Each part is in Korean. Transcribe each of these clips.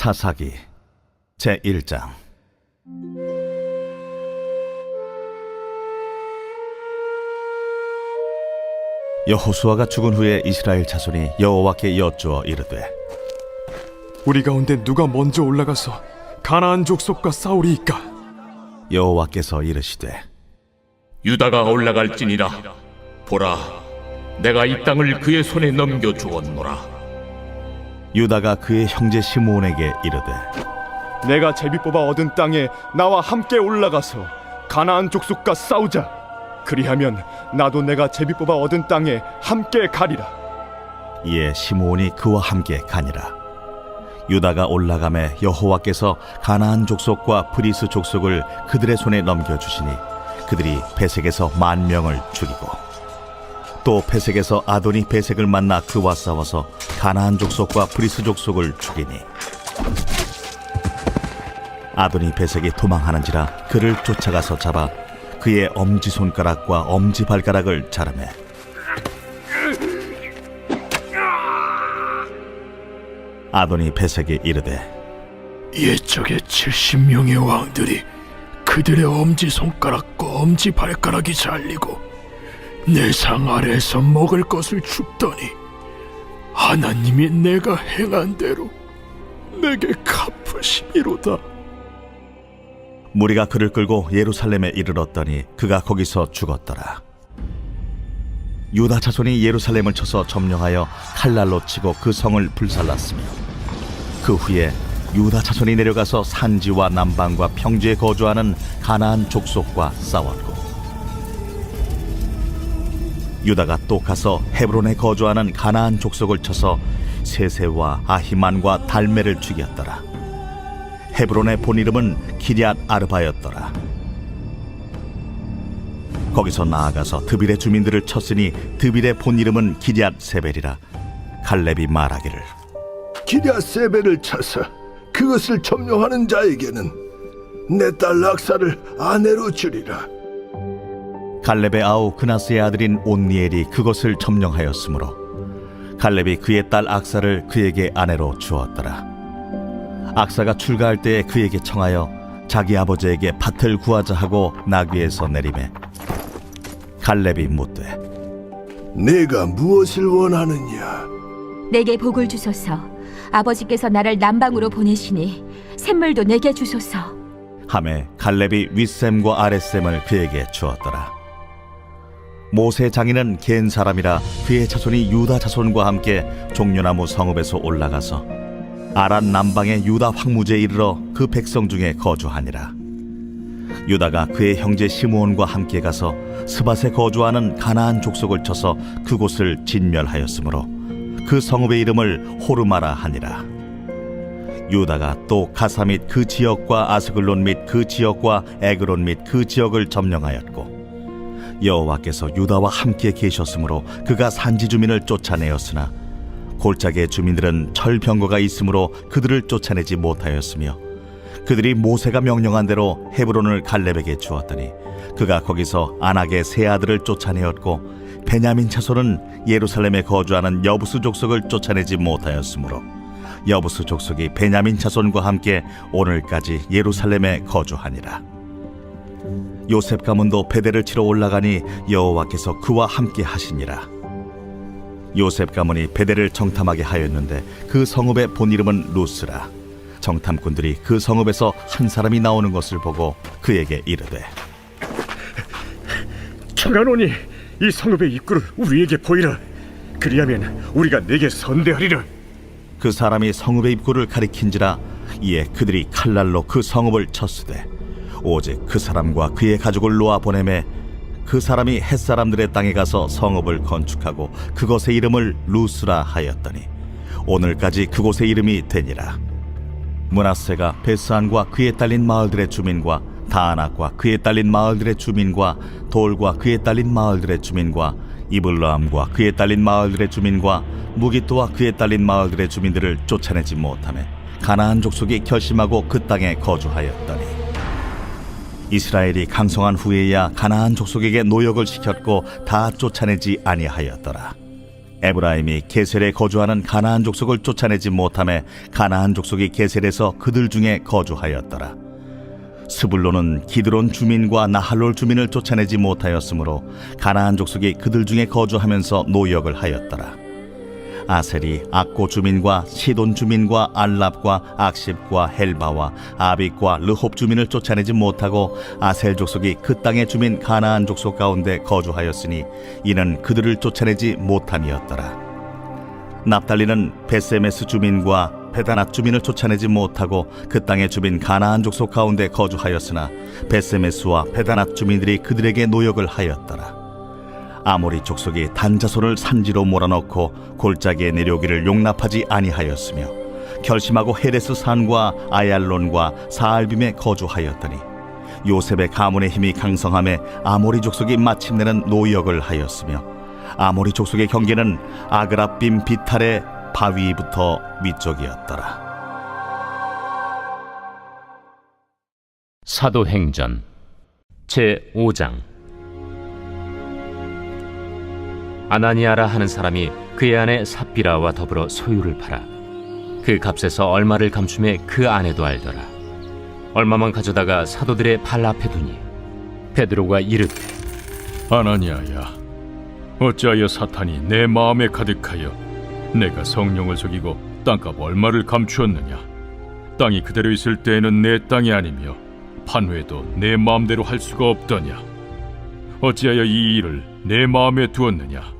사사기 제 1장. 여호수아가 죽은 후에 이스라엘 자손이 여호와께 여쭈어 이르되 우리 가운데 누가 먼저 올라가서 가나안 족속과 싸우리이까? 여호와께서 이르시되 유다가 올라갈지니라. 보라 내가 이 땅을 그의 손에 넘겨 주었노라 유다가 그의 형제 시므온에게 이르되 내가 제비 뽑아 얻은 땅에 나와 함께 올라가서 가나안 족속과 싸우자. 그리하면 나도 내가 제비 뽑아 얻은 땅에 함께 가리라. 이에 시므온이 그와 함께 가니라 유다가 올라가매 여호와께서 가나안 족속과 브리스 족속을 그들의 손에 넘겨 주시니 그들이 베색에서 만 명을 죽이고 또 베색에서 아도니 베색을 만나 그와 싸워서 가나안 족속과 브리스 족속을 죽이니. 아도니 베색이 도망하는지라 그를 쫓아가서 잡아 그의 엄지 손가락과 엄지 발가락을 자르매. 아도니 베색이 이르되 옛적에 70명의 왕들이 그들의 엄지 손가락과 엄지 발가락이 잘리고 내 상 아래에서 먹을 것을 줍더니 하나님이 내가 행한 대로 내게 갚으시미로다 무리가 그를 끌고 예루살렘에 이르렀더니 그가 거기서 죽었더라. 유다 자손이 예루살렘을 쳐서 점령하여 칼날로 치고 그 성을 불살랐으며 그 후에 유다 자손이 내려가서 산지와 남방과 평지에 거주하는 가나안 족속과 싸웠고 유다가 또 가서 헤브론에 거주하는 가나안 족속을 쳐서 세세와 아히만과 달메를 죽였더라. 헤브론의 본 이름은 기리앗 아르바였더라. 거기서 나아가서 드빌의 주민들을 쳤으니 드빌의 본 이름은 기리앗 세벨이라. 갈렙이 말하기를 기랴 세벨을 쳐서 그것을 점령하는 자에게는 내 딸 락사를 아내로 주리라 갈렙의 아우 그나스의 아들인 온니엘이 그것을 점령하였으므로 갈렙이 그의 딸 악사를 그에게 아내로 주었더라. 악사가 출가할 때에 그에게 청하여 자기 아버지에게 밭을 구하자 하고 나귀에서 내림에 갈렙이 묻되 내가 무엇을 원하느냐 내게 복을 주소서. 아버지께서 나를 남방으로 보내시니 샘물도 내게 주소서. 함에 갈렙이 윗샘과 아랫샘을 그에게 주었더라. 모세 장인은 겐 사람이라 그의 자손이 유다 자손과 함께 종려나무 성읍에서 올라가서 아란 남방의 유다 황무지에 이르러 그 백성 중에 거주하니라. 유다가 그의 형제 시므온과 함께 가서 스밧에 거주하는 가나안 족속을 쳐서 그곳을 진멸하였으므로 그 성읍의 이름을 호르마라 하니라. 유다가 또 가사 및 그 지역과 아스글론 및 그 지역과 에그론 및 그 지역을 점령하였고 여호와께서 유다와 함께 계셨으므로 그가 산지 주민을 쫓아내었으나 골짜기의 주민들은 철병거가 있으므로 그들을 쫓아내지 못하였으며 그들이 모세가 명령한 대로 헤브론을 갈렙에게 주었더니 그가 거기서 안악의 세 아들을 쫓아내었고 베냐민 자손은 예루살렘에 거주하는 여부수 족속을 쫓아내지 못하였으므로 여부수 족속이 베냐민 자손과 함께 오늘까지 예루살렘에 거주하니라. 요셉 가문도 베델을 치러 올라가니 여호와께서 그와 함께 하시니라. 요셉 가문이 베델을 정탐하게 하였는데 그 성읍의 본 이름은 루스라. 정탐꾼들이 그 성읍에서 한 사람이 나오는 것을 보고 그에게 이르되 청하노니 이 성읍의 입구를 우리에게 보이라. 그리하면 우리가 내게 선대하리라. 그 사람이 성읍의 입구를 가리킨지라 이에 그들이 칼날로 그 성읍을 쳤으되 오직 그 사람과 그의 가족을 놓아 보내매 그 사람이 햇사람들의 땅에 가서 성읍을 건축하고 그것의 이름을 루스라 하였더니 오늘까지 그곳의 이름이 되니라. 문하세가 베스안과 그에 딸린 마을들의 주민과 다안악과 그에 딸린 마을들의 주민과 돌과 그에 딸린 마을들의 주민과 이블라함과 그에 딸린 마을들의 주민과 무기토와 그에 딸린 마을들의 주민들을 쫓아내지 못하며 가나안 족속이 결심하고 그 땅에 거주하였더니 이스라엘이 강성한 후에야 가나안 족속에게 노역을 시켰고 다 쫓아내지 아니하였더라 에브라임이 게셀에 거주하는 가나안 족속을 쫓아내지 못함에 가나안 족속이 게셀에서 그들 중에 거주하였더라. 스불론은 기드론 주민과 나할롤 주민을 쫓아내지 못하였으므로 가나안 족속이 그들 중에 거주하면서 노역을 하였더라. 아셀이 악고 주민과 시돈 주민과 알랍과 악십과 헬바와 아빅과 르홉 주민을 쫓아내지 못하고 아셀 족속이 그 땅의 주민 가나안 족속 가운데 거주하였으니 이는 그들을 쫓아내지 못함이었더라. 납달리는 베세메스 주민과 베다낫 주민을 쫓아내지 못하고 그 땅의 주민 가나안 족속 가운데 거주하였으나 베세메스와 베다낫 주민들이 그들에게 노역을 하였더라. 아모리 족속이 단자손을 산지로 몰아넣고 골짜기에 내려오기를 용납하지 아니하였으며 결심하고 헤레스 산과 아얄론과 사알빔에 거주하였더니 요셉의 가문의 힘이 강성함에 아모리 족속이 마침내는 노역을 하였으며 아모리 족속의 경계는 아그라빔 비탈의 바위부터 위쪽이었더라. 사도행전 제 5장 아나니아라 하는 사람이 그의 아내 삽비라와 더불어 소유를 팔아 그 값에서 얼마를 감춤해 그 아내도 알더라 얼마만 가져다가 사도들의 발 앞에 두니 베드로가 이르되 아나니아야, 어찌하여 사탄이 내 마음에 가득하여 내가 성령을 속이고 땅값 얼마를 감추었느냐? 땅이 그대로 있을 때에는 내 땅이 아니며 판회도 내 마음대로 할 수가 없더냐? 어찌하여 이 일을 내 마음에 두었느냐?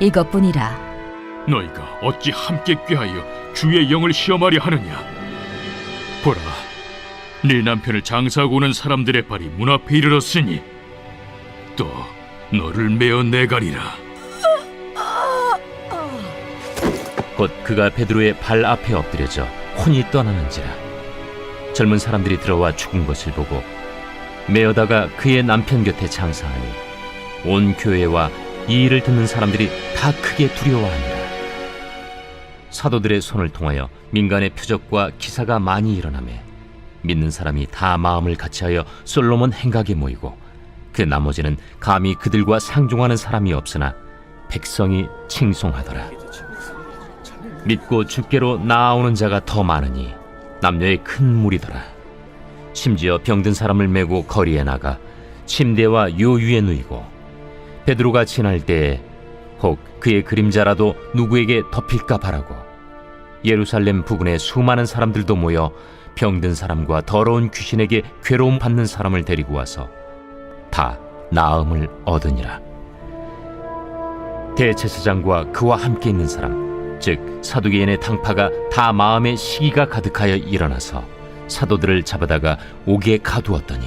이것뿐이라. 너희가 어찌 함께 꾀하여 주의 영을 시험하려 하느냐? 보라, 네 남편을 장사하고 오는 사람들의 발이 문 앞에 이르렀으니 또 너를 메어 내가리라. 곧 그가 베드로의 발 앞에 엎드려져 혼이 떠나는지라 젊은 사람들이 들어와 죽은 것을 보고 메어다가 그의 남편 곁에 장사하니 온 교회와 이 일을 듣는 사람들이 다 크게 두려워하니라 사도들의 손을 통하여 민간의 표적과 기사가 많이 일어나매 믿는 사람이 다 마음을 같이하여 솔로몬 행각에 모이고 그 나머지는 감히 그들과 상종하는 사람이 없으나 백성이 칭송하더라 믿고 주께로 나아오는 자가 더 많으니 남녀의 큰 무리더라. 심지어 병든 사람을 메고 거리에 나가 침대와 요 위에 누이고 베드로가 지날 때에 혹 그의 그림자라도 누구에게 덮일까 바라고 예루살렘 부근에 수많은 사람들도 모여 병든 사람과 더러운 귀신에게 괴로움 받는 사람을 데리고 와서 다 나음을 얻으니라. 대제사장과 그와 함께 있는 사람 즉 사두개인의 당파가 다 마음에 시기가 가득하여 일어나서 사도들을 잡아다가 옥에 가두었더니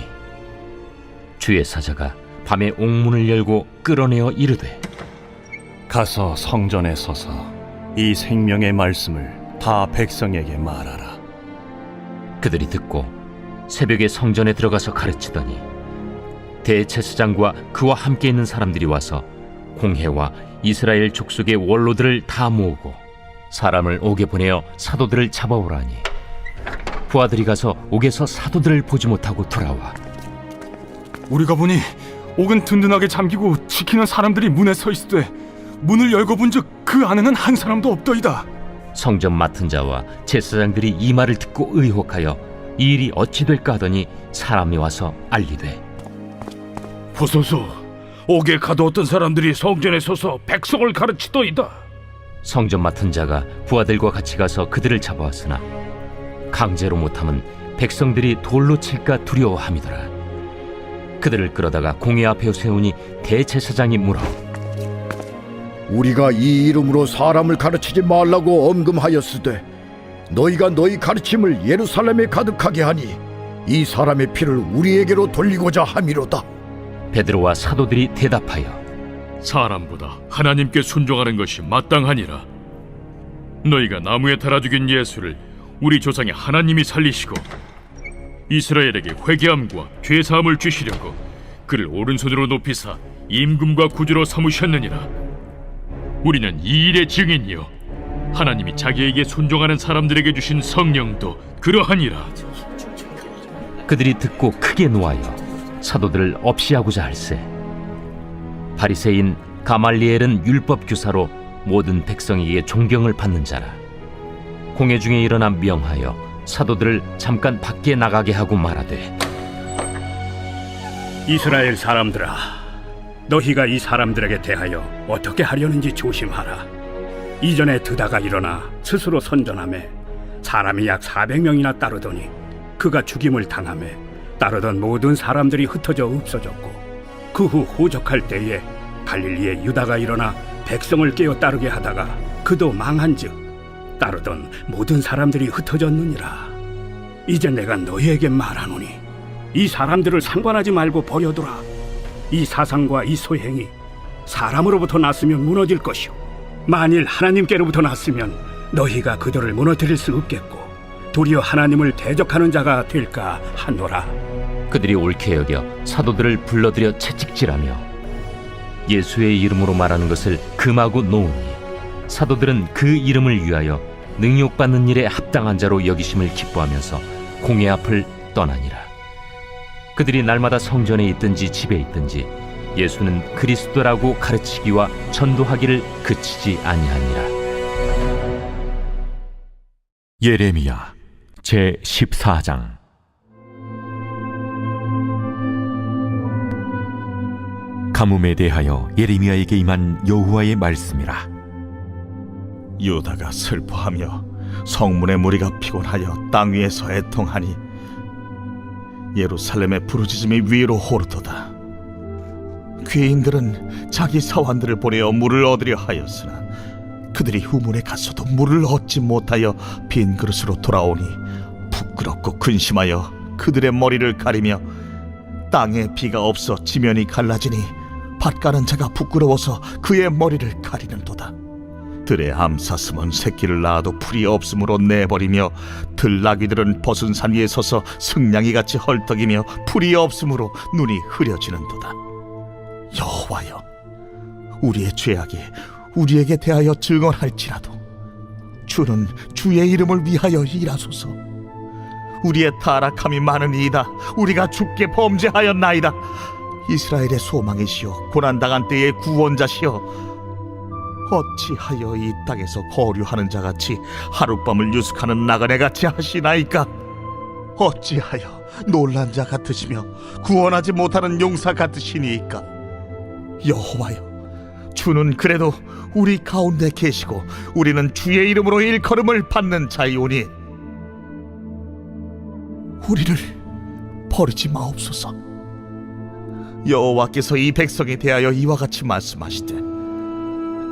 주의 사자가 밤에 옥문을 열고 끌어내어 이르되 가서 성전에 서서 이 생명의 말씀을 다 백성에게 말하라. 그들이 듣고 새벽에 성전에 들어가서 가르치더니 대제사장과 그와 함께 있는 사람들이 와서 공회와 이스라엘 족속의 원로들을 다 모으고 사람을 옥에 보내어 사도들을 잡아오라니 부하들이 가서 옥에서 사도들을 보지 못하고 돌아와 우리가 보니 옥은 든든하게 잠기고 지키는 사람들이 문에 서 있으되 문을 열고 본즉 그 안에는 한 사람도 없더이다. 성전 맡은 자와 제사장들이 이 말을 듣고 의혹하여 이 일이 어찌 될까 하더니 사람이 와서 알리되 보소서, 옥에 가두었던 사람들이 성전에 서서 백성을 가르치더이다. 성전 맡은 자가 부하들과 같이 가서 그들을 잡아왔으나 강제로 못함은 백성들이 돌로 칠까 두려워함이더라. 그들을 끌어다가 공회 앞에 세우니 대제사장이 물어 우리가 이 이름으로 사람을 가르치지 말라고 엄금하였으되 너희가 너희 가르침을 예루살렘에 가득하게 하니 이 사람의 피를 우리에게로 돌리고자 함이로다. 베드로와 사도들이 대답하여 사람보다 하나님께 순종하는 것이 마땅하니라. 너희가 나무에 달아 죽인 예수를 우리 조상의 하나님이 살리시고 이스라엘에게 회개함과 죄 사함을 주시려고 그를 오른손으로 높이사 임금과 구주로 삼으셨느니라. 우리는 이 일의 증인이요 하나님이 자기에게 순종하는 사람들에게 주신 성령도 그러하니라. 그들이 듣고 크게 노하여 사도들을 없이 하고자 할세 바리새인 가말리엘은 율법 교사로 모든 백성에게 존경을 받는 자라 공회 중에 일어나 명하여 사도들을 잠깐 밖에 나가게 하고 말하되 이스라엘 사람들아, 너희가 이 사람들에게 대하여 어떻게 하려는지 조심하라. 이전에 드다가 일어나 스스로 선전함에 사람이 약 400명이나 따르더니 그가 죽임을 당함에 따르던 모든 사람들이 흩어져 없어졌고 그 후 호적할 때에 갈릴리에 유다가 일어나 백성을 깨어 따르게 하다가 그도 망한즉 따르던 모든 사람들이 흩어졌느니라. 이제 내가 너희에게 말하노니 이 사람들을 상관하지 말고 버려두라. 이 사상과 이 소행이 사람으로부터 났으면 무너질 것이요. 만일 하나님께로부터 났으면 너희가 그들을 무너뜨릴 수 없겠고 도리어 하나님을 대적하는 자가 될까 하노라. 그들이 옳게 여겨 사도들을 불러들여 채찍질하며 예수의 이름으로 말하는 것을 금하고 놓으니 사도들은 그 이름을 위하여 능욕받는 일에 합당한 자로 여기심을 기뻐하면서 공회 앞을 떠나니라. 그들이 날마다 성전에 있든지 집에 있든지 예수는 그리스도라고 가르치기와 전도하기를 그치지 아니하니라. 예레미야 제 14장. 가뭄에 대하여 예레미야에게 임한 여호와의 말씀이라 유다가 슬퍼하며 성문의 무리가 피곤하여 땅 위에서 애통하니 예루살렘의 부르짖음이 위로 오르도다. 귀인들은 자기 사환들을 보내어 물을 얻으려 하였으나 그들이 후문에 갔어도 물을 얻지 못하여 빈 그릇으로 돌아오니 부끄럽고 근심하여 그들의 머리를 가리며 땅에 비가 없어 지면이 갈라지니 밭 가는 자가 부끄러워서 그의 머리를 가리는도다 들의 암사슴은 새끼를 낳아도 풀이 없으므로 내버리며 들나귀들은 벗은 산 위에 서서 승냥이 같이 헐떡이며 풀이 없으므로 눈이 흐려지는도다. 여호와여, 우리의 죄악이 우리에게 대하여 증언할지라도 주는 주의 이름을 위하여 일하소서. 우리의 타락함이 많으니이다. 우리가 죽게 범죄하였나이다. 이스라엘의 소망이시여 고난당한 때의 구원자시여 어찌하여 이 땅에서 거류하는 자 같이 하룻밤을 유숙하는 나그네 같이 하시나이까? 어찌하여 놀란 자 같으시며 구원하지 못하는 용사 같으시니이까? 여호와여, 주는 그래도 우리 가운데 계시고 우리는 주의 이름으로 일컬음을 받는 자이오니 우리를 버리지 마옵소서. 여호와께서 이 백성에 대하여 이와 같이 말씀하시되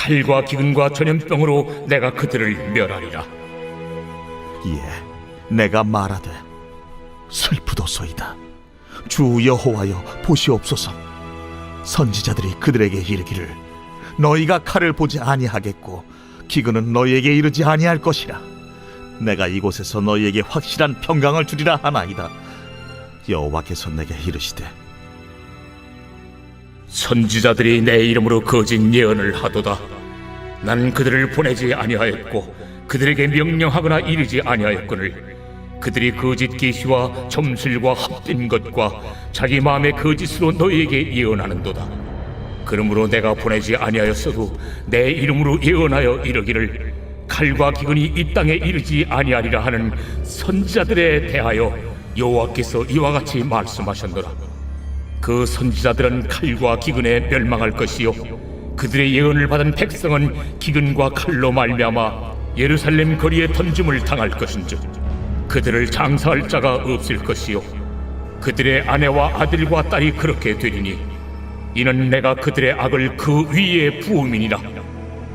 칼과 기근과 전염병으로 내가 그들을 멸하리라. 예 내가 말하되 슬프도소이다. 주 여호와여 보시옵소서. 선지자들이 그들에게 이르기를 너희가 칼을 보지 아니하겠고 기근은 너희에게 이르지 아니할 것이라. 내가 이곳에서 너희에게 확실한 평강을 주리라 하나이다. 여호와께서 내게 이르시되 선지자들이 내 이름으로 거짓 예언을 하도다. 나는 그들을 보내지 아니하였고 그들에게 명령하거나 이르지 아니하였거늘 그들이 거짓 계시와 점술과 헛된 것과 자기 마음의 거짓으로 너희에게 예언하는도다. 그러므로 내가 보내지 아니하였어도 내 이름으로 예언하여 이르기를 칼과 기근이 이 땅에 이르지 아니하리라 하는 선지자들에 대하여 여호와께서 이와 같이 말씀하셨노라. 그 선지자들은 칼과 기근에 멸망할 것이요. 그들의 예언을 받은 백성은 기근과 칼로 말미암아 예루살렘 거리에 던짐을 당할 것인즉 그들을 장사할 자가 없을 것이요. 그들의 아내와 아들과 딸이 그렇게 되리니 이는 내가 그들의 악을 그 위에 부음이니라.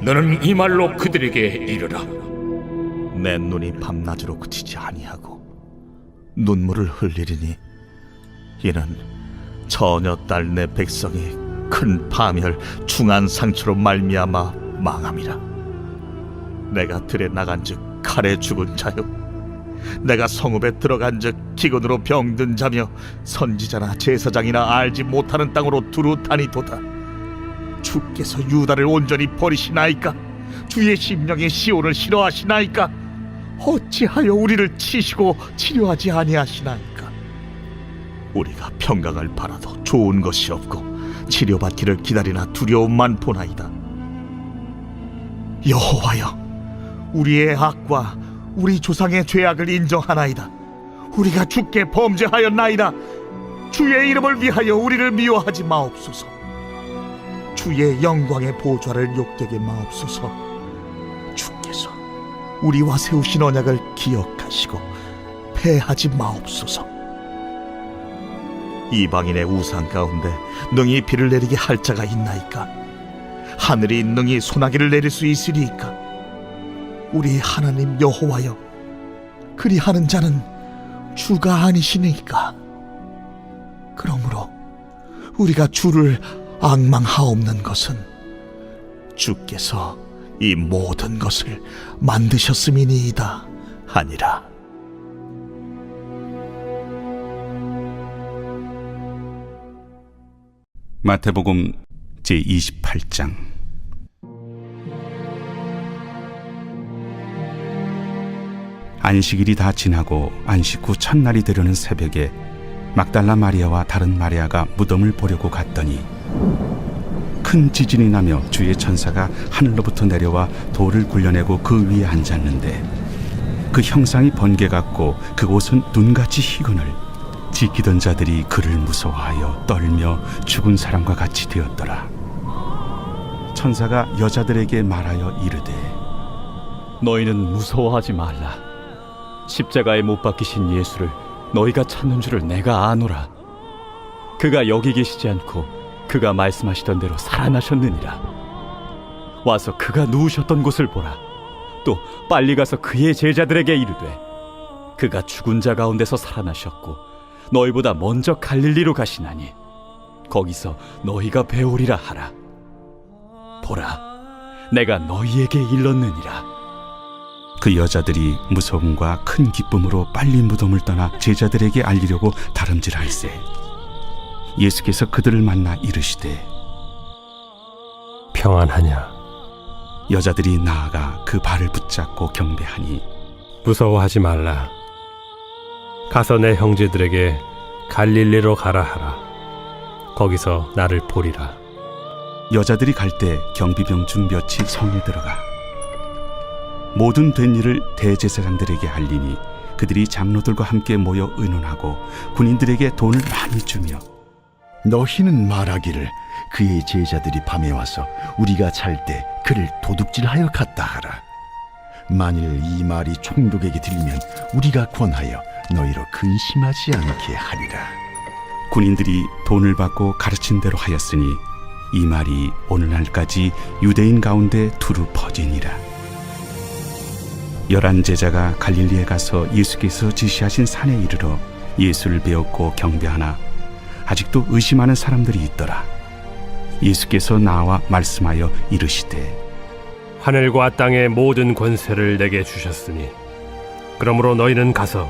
너는 이 말로 그들에게 이르라. 내 눈이 밤낮으로 그치지 아니하고 눈물을 흘리리니 이는 처녀 딸 내 백성이 큰 파멸 중한 상처로 말미암아 망함이라. 내가 들에 나간즉 칼에 죽은 자요. 내가 성읍에 들어간즉 기근으로 병든 자며 선지자나 제사장이나 알지 못하는 땅으로 두루 다니도다. 주께서 유다를 온전히 버리시나이까? 주의 심령이 시온을 싫어하시나이까? 어찌하여 우리를 치시고 치료하지 아니하시나이까 우리가 평강을 바라도 좋은 것이 없고 치료받기를 기다리나 두려움만 보나이다. 여호와여 우리의 악과 우리 조상의 죄악을 인정하나이다. 우리가 주께 범죄하였나이다. 주의 이름을 위하여 우리를 미워하지 마옵소서. 주의 영광의 보좌를 욕되게 마옵소서. 주께서 우리와 세우신 언약을 기억하시고 패하지 마옵소서 이방인의 우상 가운데 능히 비를 내리게 할 자가 있나이까? 하늘이 능히 소나기를 내릴 수 있으리이까? 우리 하나님 여호와여 그리하는 자는 주가 아니시니까? 그러므로 우리가 주를 악망하옵는 것은 주께서 이 모든 것을 만드셨음이니이다 하니라 마태복음 제 28장. 안식일이 다 지나고 안식 후 첫날이 되려는 새벽에 막달라 마리아와 다른 마리아가 무덤을 보려고 갔더니 큰 지진이 나며 주의 천사가 하늘로부터 내려와 돌을 굴려내고 그 위에 앉았는데 그 형상이 번개 같고 그곳은 눈같이 희건을 지키던 자들이 그를 무서워하여 떨며 죽은 사람과 같이 되었더라. 천사가 여자들에게 말하여 이르되 너희는 무서워하지 말라. 십자가에 못 박히신 예수를 너희가 찾는 줄을 내가 아노라. 그가 여기 계시지 않고 그가 말씀하시던 대로 살아나셨느니라. 와서 그가 누우셨던 곳을 보라. 또 빨리 가서 그의 제자들에게 이르되 그가 죽은 자 가운데서 살아나셨고 너희보다 먼저 갈릴리로 가시나니 거기서 너희가 배우리라 하라. 보라, 내가 너희에게 일렀느니라. 그 여자들이 무서움과 큰 기쁨으로 빨리 무덤을 떠나 제자들에게 알리려고 다름질할세 예수께서 그들을 만나 이르시되 평안하냐? 여자들이 나아가 그 발을 붙잡고 경배하니 무서워하지 말라. 가서 내 형제들에게 갈릴리로 가라 하라. 거기서 나를 보리라. 여자들이 갈 때 경비병 중 몇이 성에 들어가 모든 된 일을 대제사장들에게 알리니 그들이 장로들과 함께 모여 의논하고 군인들에게 돈을 많이 주며 너희는 말하기를 그의 제자들이 밤에 와서 우리가 잘 때 그를 도둑질하여 갔다 하라. 만일 이 말이 총독에게 들리면 우리가 권하여 너희로 근심하지 않게 하리라. 군인들이 돈을 받고 가르친 대로 하였으니 이 말이 오늘날까지 유대인 가운데 두루 퍼지니라. 열한 제자가 갈릴리에 가서 예수께서 지시하신 산에 이르러 예수를 배웠고 경배하나 아직도 의심하는 사람들이 있더라. 예수께서 나와 말씀하여 이르시되 하늘과 땅의 모든 권세를 내게 주셨으니 그러므로 너희는 가서